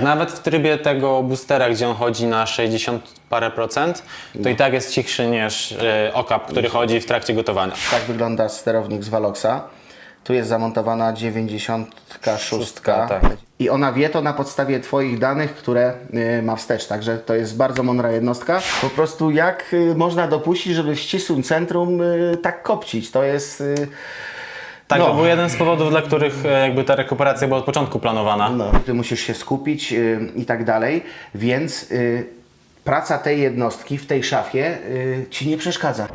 Nawet w trybie tego boostera, gdzie on chodzi na 60 parę procent, to i tak jest cichszy niż e, okap, który chodzi w trakcie gotowania. Tak wygląda sterownik z Valoxa. Tu jest zamontowana 96. Szóstka, tak. I ona wie to na podstawie Twoich danych, które y, ma wstecz. Także to jest bardzo mądra jednostka. Po prostu jak y, można dopuścić, żeby w ścisłym centrum y, tak kopcić? To jest. y, Tak, No. to był jeden z powodów, dla których e, jakby ta rekuperacja była od początku planowana. No, ty musisz się skupić y, i tak dalej, więc y, praca tej jednostki w tej szafie y, ci nie przeszkadza.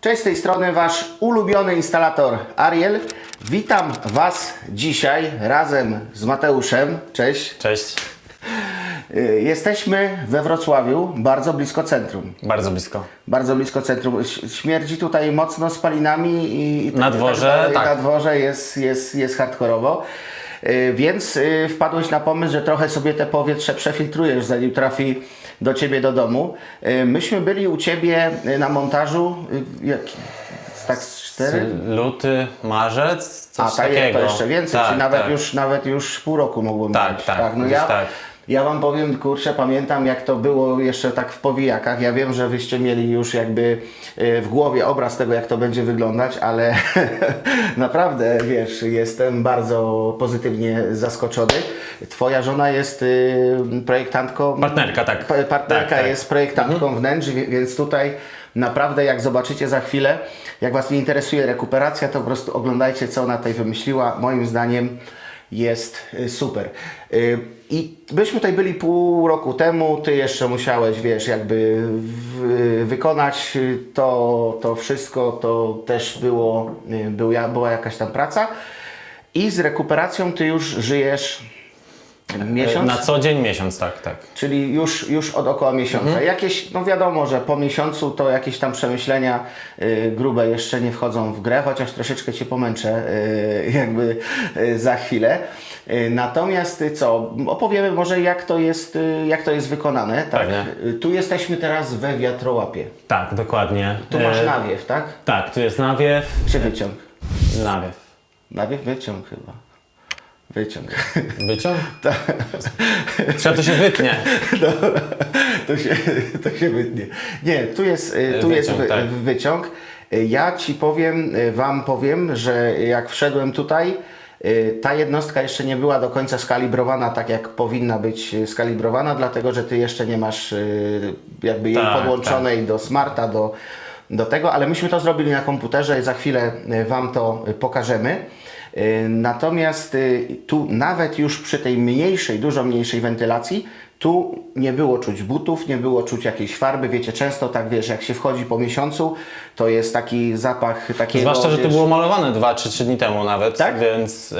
Cześć, z tej strony Wasz ulubiony instalator Ariel. Witam Was dzisiaj razem z Mateuszem. Cześć. Cześć. Y, Jesteśmy we Wrocławiu, bardzo blisko centrum. Bardzo blisko. Bardzo blisko centrum. Śmierdzi tutaj mocno spalinami i, i Na dworze, dalej. tak. Na dworze jest, jest, jest hardkorowo. Y, Więc y, wpadłeś na pomysł, że trochę sobie te powietrze przefiltrujesz, zanim trafi do Ciebie do domu. Myśmy byli u Ciebie na montażu, jaki? Tak z cztery? Luty, marzec, coś A tak, takiego. to jeszcze więcej, Tak, czyli nawet, tak. Już, nawet już pół roku mogło Tak, minąć. tak, no gdzieś ja, tak. ja Wam powiem, kurczę, pamiętam jak to było jeszcze tak w powijakach. Ja wiem, że Wyście mieli już jakby e, w głowie obraz tego, jak to będzie wyglądać, ale naprawdę, wiesz, jestem bardzo pozytywnie zaskoczony. Twoja żona jest y, projektantką. Partnerka, tak. Pa- Partnerka Tak, tak. jest projektantką wnętrz, wie- więc tutaj naprawdę jak zobaczycie za chwilę, jak Was nie interesuje rekuperacja, to po prostu oglądajcie co ona tutaj wymyśliła. Moim zdaniem jest y, super. Y, I byśmy tutaj byli pół roku temu, Ty jeszcze musiałeś, wiesz, jakby w, wykonać y, to, to wszystko, to też było, y, był, była jakaś tam praca. I z rekuperacją Ty już żyjesz miesiąc? Na co dzień miesiąc, tak, tak. Czyli już, już od około miesiąca. Mhm. Jakieś, no wiadomo, że po miesiącu to jakieś tam przemyślenia y, grube jeszcze nie wchodzą w grę, chociaż troszeczkę Cię pomęczę y, jakby y, za chwilę. Y, natomiast y, co, opowiemy może jak to jest, y, jak to jest wykonane. Tak? Pewnie. Y, Tu jesteśmy teraz we wiatrołapie. Tak, dokładnie. Tu masz E, nawiew, tak? Tak, tu jest nawiew. Czy wyciąg? Nawiew. Nawiew, wyciąg chyba. Wyciąg. Wyciąg? Trzeba to się wytnie. Dobra, to się, to się wytnie. Nie, tu jest, y, tu Wyciąg, jest wy, tak. wyciąg. Y, Ja Ci powiem, y, Wam powiem, że jak wszedłem tutaj, ta jednostka jeszcze nie była do końca skalibrowana tak, jak powinna być skalibrowana, dlatego że Ty jeszcze nie masz jakby jej Tak, podłączonej do smarta, do, do tego, ale myśmy to zrobili na komputerze i za chwilę Wam to pokażemy. Y, Natomiast y, tu nawet już przy tej mniejszej, dużo mniejszej wentylacji, tu nie było czuć butów, nie było czuć jakiejś farby. Wiecie, często tak wiesz, jak się wchodzi po miesiącu, to jest taki zapach takiego. Zwłaszcza, że to wiesz, było malowane 2 czy 3 dni temu nawet, Tak? więc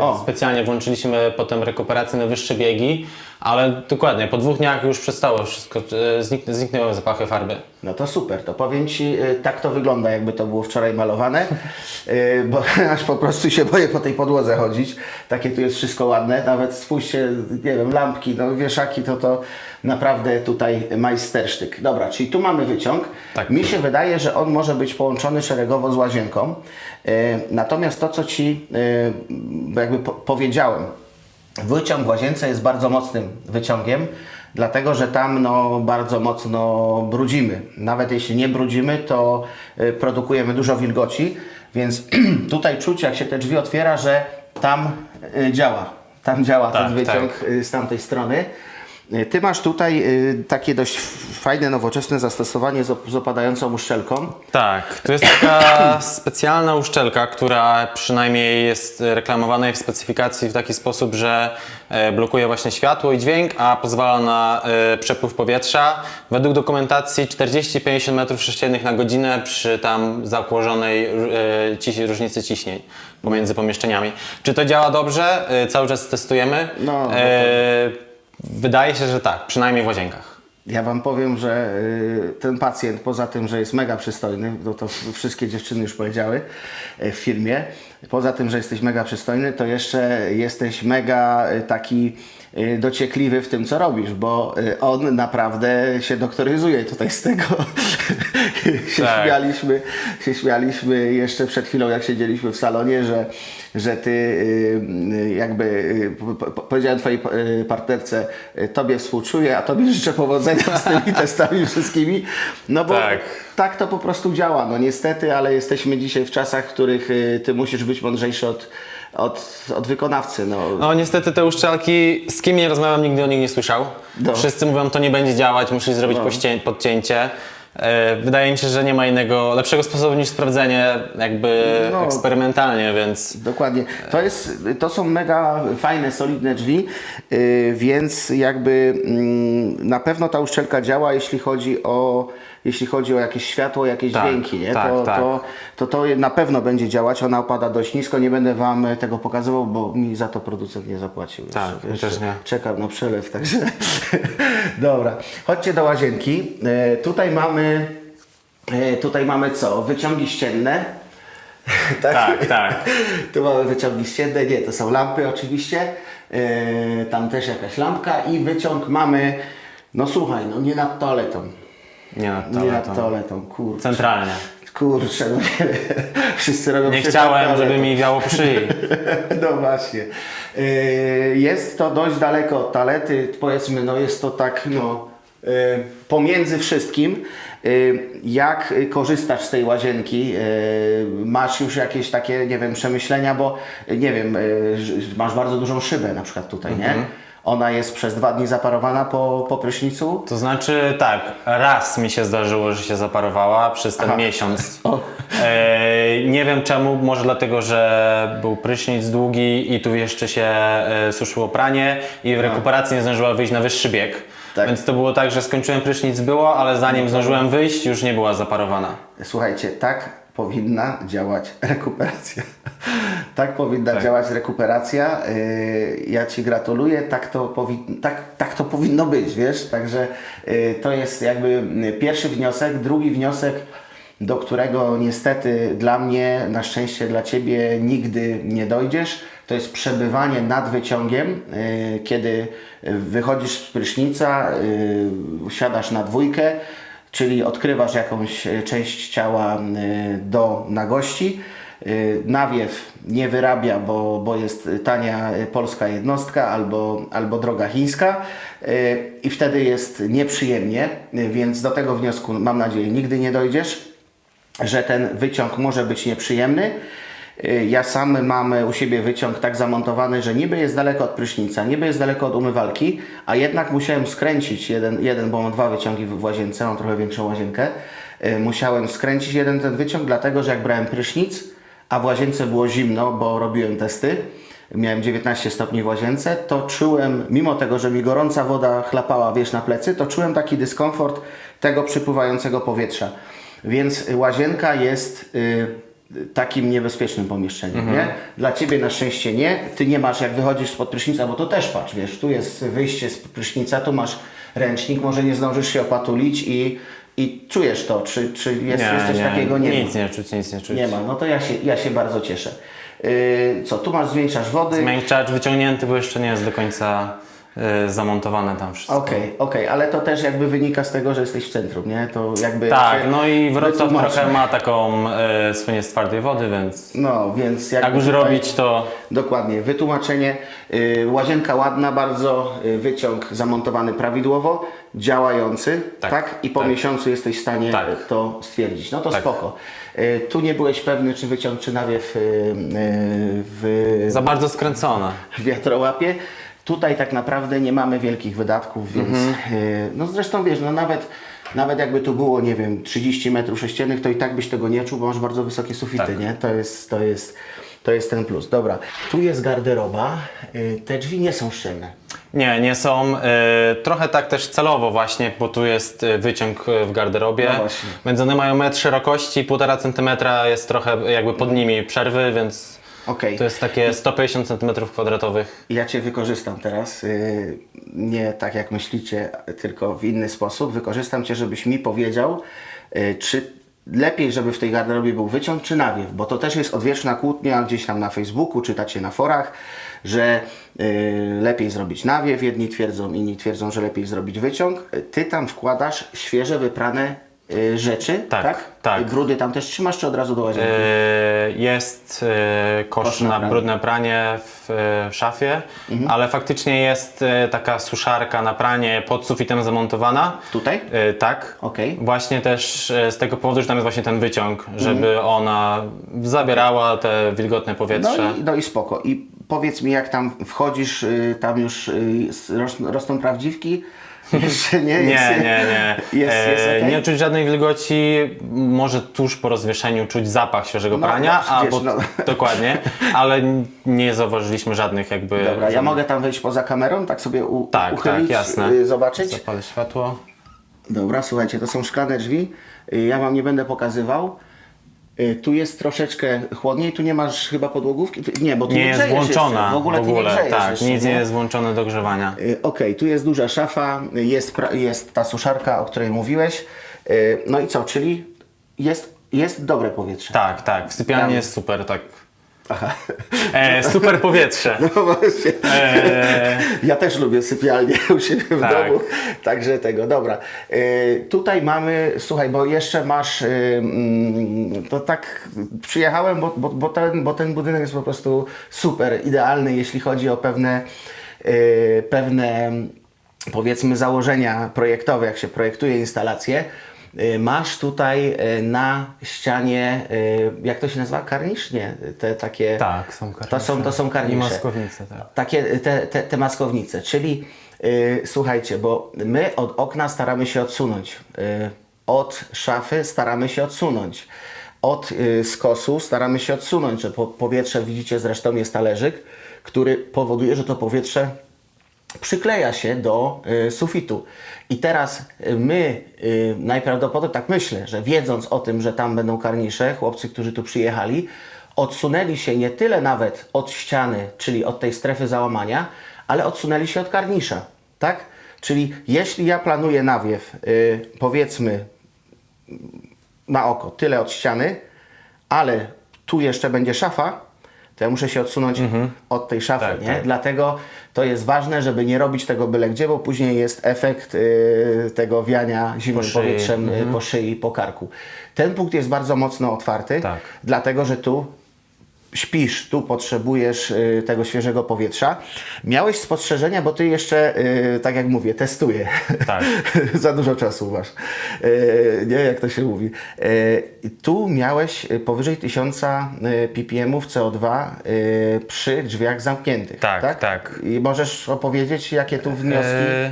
O. specjalnie włączyliśmy potem rekuperację na wyższe biegi, ale dokładnie, po dwóch dniach już przestało wszystko, e, znik, zniknęły zapachy farby. No to super, to powiem Ci, y, tak to wygląda, jakby to było wczoraj malowane, y, bo aż po prostu się boję po tej podłodze chodzić. Takie tu jest wszystko ładne, nawet spójrzcie, nie wiem, lampki, no wieszaki, to to naprawdę tutaj majstersztyk. Dobra, czyli tu mamy wyciąg. Tak. Mi się wydaje, że on może być połączony szeregowo z łazienką. Natomiast to, co Ci jakby po- powiedziałem, Wyciąg w łazience jest bardzo mocnym wyciągiem, dlatego że tam no, bardzo mocno brudzimy. Nawet jeśli nie brudzimy, to y, produkujemy dużo wilgoci, więc tutaj czuć, jak się te drzwi otwiera, że tam y, działa. Tam działa Tak, ten wyciąg y, z tamtej strony. Y, Ty masz tutaj y, takie dość fajne, nowoczesne zastosowanie z, op- z opadającą uszczelką. Tak, to jest taka specjalna uszczelka, która przynajmniej jest reklamowana w specyfikacji w taki sposób, że e, blokuje właśnie światło i dźwięk, a pozwala na e, przepływ powietrza. Według dokumentacji 40-50 m3 na godzinę przy tam założonej e, różnicy ciśnień pomiędzy pomieszczeniami. Czy to działa dobrze? E, Cały czas testujemy. No, E, Wydaje się, że tak, przynajmniej w łazienkach. Ja Wam powiem, że y, ten pacjent, poza tym, że jest mega przystojny, to, to wszystkie dziewczyny już powiedziały y, w filmie, poza tym, że jesteś mega przystojny, to jeszcze jesteś mega y, taki dociekliwy w tym, co robisz, bo y, on naprawdę się doktoryzuje tutaj z tego. się, Tak. śmialiśmy, się śmialiśmy jeszcze przed chwilą, jak siedzieliśmy w salonie, że, że ty y, y, jakby y, po- po- powiedziałem twojej y, partnerce, y, tobie współczuję, a tobie życzę powodzenia z tymi testami wszystkimi. No bo Tak. tak to po prostu działa. No niestety, ale jesteśmy dzisiaj w czasach, w których y, ty musisz być mądrzejszy od, od, od wykonawcy. No, No niestety te uszczelki, z kim nie rozmawiam, nigdy o nich nie słyszał. No. Wszyscy mówią, to nie będzie działać, musisz zrobić poście- podcięcie. E, Wydaje mi się, że nie ma innego, lepszego sposobu niż sprawdzenie jakby No. eksperymentalnie, więc Dokładnie. To, jest, to są mega fajne, solidne drzwi, yy, więc jakby mm, na pewno ta uszczelka działa, jeśli chodzi o, jeśli chodzi o jakieś światło, jakieś Tak, dźwięki. Nie? tak, to, tak. To, to to na pewno będzie działać. Ona opada dość nisko. Nie będę Wam tego pokazywał, bo mi za to producent nie zapłacił. Tak, jeszcze też nie. Czekam na przelew, także dobra. Chodźcie do łazienki. E, tutaj mamy e, tutaj mamy co? Wyciągi ścienne. tak, tak. Tu mamy wyciągi ścienne, nie, to są lampy oczywiście. E, tam też jakaś lampka i wyciąg mamy, no słuchaj, no nie nad toaletą. Nie nad Nie nad toaletą. toaletą, kurczę. Centralnie. Kurczę, no nie Wszyscy robią Nie chciałem, żeby toaletą. mi wiało po szyi. No właśnie. Yy, Jest to dość daleko od toalety, powiedzmy, no jest to tak, no, pomiędzy wszystkim. Yy, Jak korzystasz z tej łazienki? Yy, Masz już jakieś takie, nie wiem, przemyślenia, bo nie wiem, masz bardzo dużą szybę na przykład tutaj, nie? Ona jest przez dwa dni zaparowana po, po prysznicu. To znaczy tak, raz mi się zdarzyło, że się zaparowała przez ten miesiąc. O. E, nie wiem czemu, może dlatego, że był prysznic długi i tu jeszcze się e, suszyło pranie i w rekuperacji nie zdążyła wyjść na wyższy bieg. Tak. Więc to było tak, że skończyłem prysznic było, ale zanim zdążyłem wyjść, już nie była zaparowana. Słuchajcie, tak powinna działać rekuperacja. tak powinna działać rekuperacja. Yy, ja Ci gratuluję, tak to, powi- tak, tak to powinno być, wiesz? Także yy, to jest jakby pierwszy wniosek. Drugi wniosek, do którego niestety dla mnie, na szczęście dla Ciebie nigdy nie dojdziesz, to jest przebywanie nad wyciągiem, yy, kiedy wychodzisz z prysznica, yy, siadasz na dwójkę, czyli odkrywasz jakąś e, część ciała do nagości. Nawiew nie wyrabia, bo, bo jest tania polska jednostka albo, albo droga chińska i wtedy jest nieprzyjemnie, więc do tego wniosku mam nadzieję nigdy nie dojdziesz, że ten wyciąg może być nieprzyjemny. Y, Ja sam mam u siebie wyciąg tak zamontowany, że niby jest daleko od prysznica, niby jest daleko od umywalki, a jednak musiałem skręcić jeden, jeden bo mam dwa wyciągi w łazience, mam trochę większą łazienkę. Y, Musiałem skręcić jeden ten wyciąg, dlatego że jak brałem prysznic, a w łazience było zimno, bo robiłem testy, miałem 19 stopni w łazience, to czułem, mimo tego, że mi gorąca woda chlapała, wiesz, na plecy, to czułem taki dyskomfort tego przypływającego powietrza. Więc łazienka jest y, takim niebezpiecznym pomieszczeniem, nie? Dla Ciebie na szczęście nie. Ty nie masz, jak wychodzisz spod prysznica, bo to też patrz, wiesz, tu jest wyjście z prysznica, tu masz ręcznik, może nie zdążysz się opatulić i, i czujesz to, czy, czy jest, jest coś takiego? Nie nic ma. nie czuć, nic nie czuć. Nie ma, no to ja się, ja się bardzo cieszę. Yy, co, tu masz zwiększasz wody. Zmiękczacz wyciągnięty, bo jeszcze nie jest do końca zamontowane tam wszystko. Okej, okej, ale to też jakby wynika z tego, że jesteś w centrum, nie? To jakby Tak, no i Wrocław trochę ma taką e, słynie z twardej wody, więc No, więc jakby jak już robić to Dokładnie, wytłumaczenie. Y, łazienka ładna bardzo, y, wyciąg zamontowany prawidłowo, działający, tak? Tak, I po tak. miesiącu jesteś w stanie Tak. y, to stwierdzić. No to Tak. spoko. Y, tu nie byłeś pewny, czy wyciąg, czy nawiew y, y, w za bardzo skręcone. w wiatrołapie. Tutaj tak naprawdę nie mamy wielkich wydatków, więc y, no zresztą wiesz, no nawet, nawet jakby tu było, nie wiem, 30 metrów sześciennych, to i tak byś tego nie czuł, bo masz bardzo wysokie sufity, Tak. nie? To jest, to, jest, to jest ten plus. Dobra, tu jest garderoba, y, te drzwi nie są szczelne. Nie, nie są. E, trochę tak też celowo właśnie, bo tu jest e, wyciąg e, w garderobie. No. Więc one mają metr szerokości, 1,5 cm jest trochę jakby pod nimi przerwy, więc Okej, to jest takie 150 cm kwadratowych. ja Cię wykorzystam teraz, y, nie tak jak myślicie, tylko w inny sposób. Wykorzystam Cię, żebyś mi powiedział, y, czy lepiej, żeby w tej garderobie był wyciąg czy nawiew, bo to też jest odwieczna kłótnia gdzieś tam na Facebooku, czytacie na forach, że y, lepiej zrobić nawiew, jedni twierdzą, inni twierdzą, że lepiej zrobić wyciąg. Ty tam wkładasz świeże, wyprane y, rzeczy, tak? Tak, tak. Brudy tam też trzymasz, czy od razu do łazienki? E, Jest e, kosz Kosz na na pranie. brudne pranie w e, szafie, Mhm. ale faktycznie jest e, taka suszarka na pranie pod sufitem zamontowana. Tutaj? E, Tak. Okej. Właśnie też e, z tego powodu, że tam jest właśnie ten wyciąg, żeby ona zabierała te wilgotne No powietrze. i, no i spoko. I powiedz mi, jak tam wchodzisz, y, tam już y, rosną prawdziwki? Jeszcze nie? Nie, Jest- nie, nie. Jest, jest E, okej? Nie czuć żadnej wilgoci. Może tuż po rozwieszeniu czuć zapach świeżego No, prania, no, albo no. dokładnie, ale nie zauważyliśmy żadnych jakby. Dobra, ja żadnych- mogę tam wejść poza kamerą, tak sobie u, Tak, uchylić, tak, jasne. y, zobaczyć? Zapalę światło. Dobra, słuchajcie, to są szklane drzwi. Ja Wam nie będę pokazywał. Y, Tu jest troszeczkę chłodniej, tu nie masz chyba podłogówki? Tu- Nie, bo tu nie, Nie jest grzejesz włączona Jeszcze. W ogóle, ty nie grzejesz tak, jeszcze, nic nie jest włączone do grzewania. Y, Okej, tu jest duża szafa, y, jest, pra- jest ta suszarka, o której mówiłeś. Y, No i co, czyli jest, jest dobre powietrze. Tak, tak, w sypialni jest super, tak. Aha. E, super powietrze. No właśnie. E, Ja też lubię sypialnię u siebie w Tak. domu, także tego, dobra. Y, tutaj mamy, słuchaj, bo jeszcze masz, y, mm, to tak przyjechałem, bo, bo, bo, ten, bo ten budynek jest po prostu super, idealny, jeśli chodzi o pewne, y, pewne powiedzmy założenia projektowe, jak się projektuje instalacje. Y, Masz tutaj y, na ścianie, y, jak to się nazywa? Karnisz? Nie, te takie... tak, są karnisze. To są, to są karnisze. I maskownice, tak. Takie, te, te, te maskownice, czyli y, słuchajcie, bo my od okna staramy się odsunąć, y, od szafy staramy się odsunąć, od y, skosu staramy się odsunąć, że po, powietrze, widzicie zresztą jest talerzyk, który powoduje, że to powietrze przykleja się do y, sufitu. I teraz y, my y, najprawdopodobniej, tak myślę, że wiedząc o tym, że tam będą karnisze, chłopcy, którzy tu przyjechali, odsunęli się nie tyle nawet od ściany, czyli od tej strefy załamania, ale odsunęli się od karnisza. Tak? Czyli jeśli ja planuję nawiew, powiedzmy na oko, tyle od ściany, ale tu jeszcze będzie szafa, to ja muszę się odsunąć od tej szafy, Tak, nie? tak. Dlatego to jest ważne, żeby nie robić tego byle gdzie, bo później jest efekt y, tego wiania zimnym szyi. powietrzem y, po szyi, po karku. Ten punkt jest bardzo mocno otwarty, Tak. dlatego że tu śpisz, tu potrzebujesz y, tego świeżego powietrza. Miałeś spostrzeżenia, bo ty jeszcze, y, tak jak mówię, testuję. Tak. Za dużo czasu masz. Y, nie, jak to się mówi. Y, tu miałeś y, powyżej 1000 y, ppm CO2 y, przy drzwiach zamkniętych. Tak, tak. I możesz opowiedzieć, jakie tu wnioski. E,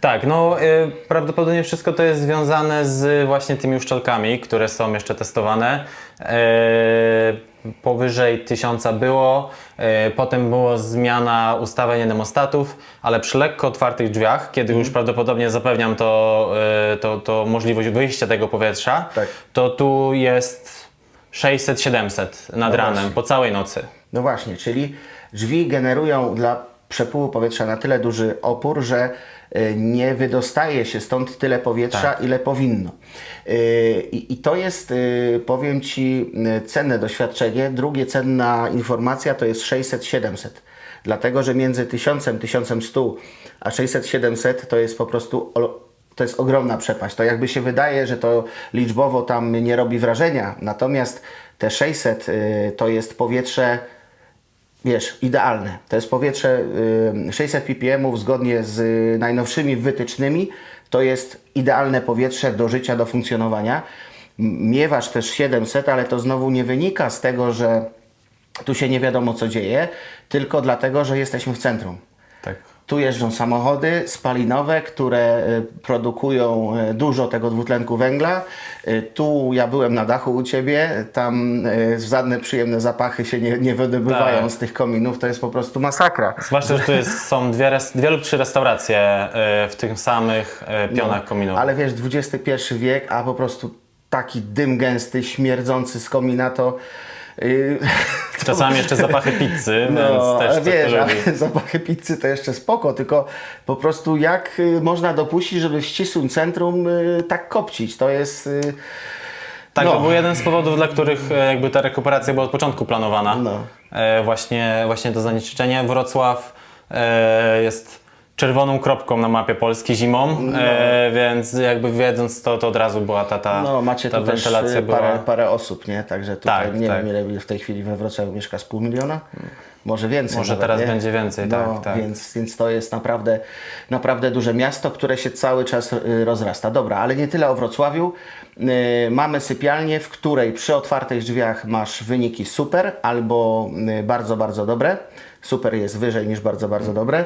tak, no e, prawdopodobnie wszystko to jest związane z właśnie tymi uszczelkami, które są jeszcze testowane. E, powyżej 1000 było, e, potem była zmiana ustawień termostatów, ale przy lekko otwartych drzwiach, kiedy Mhm. już prawdopodobnie zapewniam to, e, to, to możliwość wyjścia tego powietrza, Tak. to tu jest 600-700 nad No ranem właśnie. po całej nocy. No właśnie, czyli drzwi generują dla przepływu powietrza na tyle duży opór, że y, nie wydostaje się stąd tyle powietrza, Tak. ile powinno. Y, I, I to jest, y, powiem Ci, cenne doświadczenie. Drugie cenna informacja to jest 600-700. Dlatego, że między 1000, 1100 a 600-700 to jest po prostu to jest ogromna przepaść. To jakby się wydaje, że to liczbowo tam nie robi wrażenia, natomiast te 600 y, to jest powietrze wiesz, idealne. To jest powietrze y, 600 ppm zgodnie z y, najnowszymi wytycznymi. To jest idealne powietrze do życia, do funkcjonowania. Miewasz też 700, ale to znowu nie wynika z tego, że tu się nie wiadomo co dzieje, tylko dlatego, że jesteśmy w centrum. Tak. Tu jeżdżą samochody spalinowe, które y, produkują y, dużo tego dwutlenku węgla. Y, Tu ja byłem na dachu u Ciebie, tam żadne przyjemne zapachy się nie, nie wydobywają Tak. z tych kominów, to jest po prostu masakra. Zwłaszcza, że tu jest, są dwie, dwie lub trzy restauracje e, w tych samych e, pionach kominowych. Ale wiesz, XXI wiek, a po prostu taki dym gęsty, śmierdzący z komina to... Czasami jeszcze zapachy pizzy, No, więc też to wiesz, ale zapachy pizzy to jeszcze spoko, tylko po prostu jak y, można dopuścić, żeby w ścisłym centrum y, tak kopcić? To jest... y, Tak, No. to był jeden z powodów, dla których e, jakby ta rekuperacja była od początku planowana. No. E, właśnie, właśnie to zanieczyszczenie. Wrocław e, jest czerwoną kropką na mapie Polski zimą, e, więc jakby wiedząc to, to od razu była ta, ta, No, macie ta tu też y, parę, była. parę osób, nie? Także tutaj Tak, nie tak. wiem, ile w tej chwili we Wrocławiu mieszka z pół miliona. Może więcej. Może nawet, teraz nie? będzie więcej, no, tak, tak. Więc, więc to jest naprawdę, naprawdę duże miasto, które się cały czas y, rozrasta. Dobra, ale nie tyle o Wrocławiu. Y, Mamy sypialnię, w której przy otwartych drzwiach masz wyniki super albo y, bardzo, bardzo dobre. Super jest wyżej niż bardzo, bardzo dobre.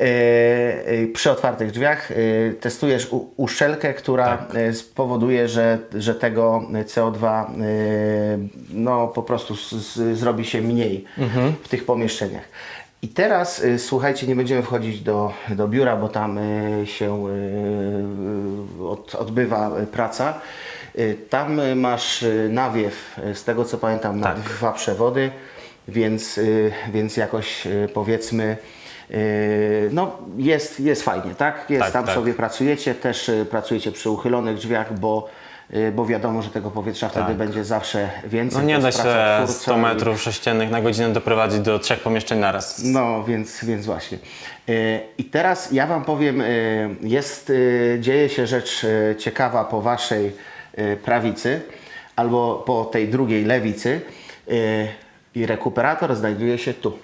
Y, y, Przy otwartych drzwiach y, testujesz uszczelkę, która Tak. spowoduje, że, że tego CO2 y, no, po prostu z, z, zrobi się mniej Mhm. w tych pomieszczeniach. I teraz słuchajcie, nie będziemy wchodzić do, do biura, bo tam się od, odbywa praca. Tam masz nawiew, z tego co pamiętam, na Tak. dwa przewody, więc, y, więc jakoś y, powiedzmy, y, no jest, jest fajnie, tak? Jest Tak, tam tak. sobie pracujecie, też pracujecie przy uchylonych drzwiach, bo, bo wiadomo, że tego powietrza wtedy Tak. będzie zawsze więcej. No nie da się praca twórca 100 i- metrów sześciennych na godzinę doprowadzić do trzech pomieszczeń naraz. no, więc, więc właśnie. I teraz ja Wam powiem, jest, dzieje się rzecz ciekawa po Waszej prawicy albo po tej drugiej lewicy i rekuperator znajduje się tu.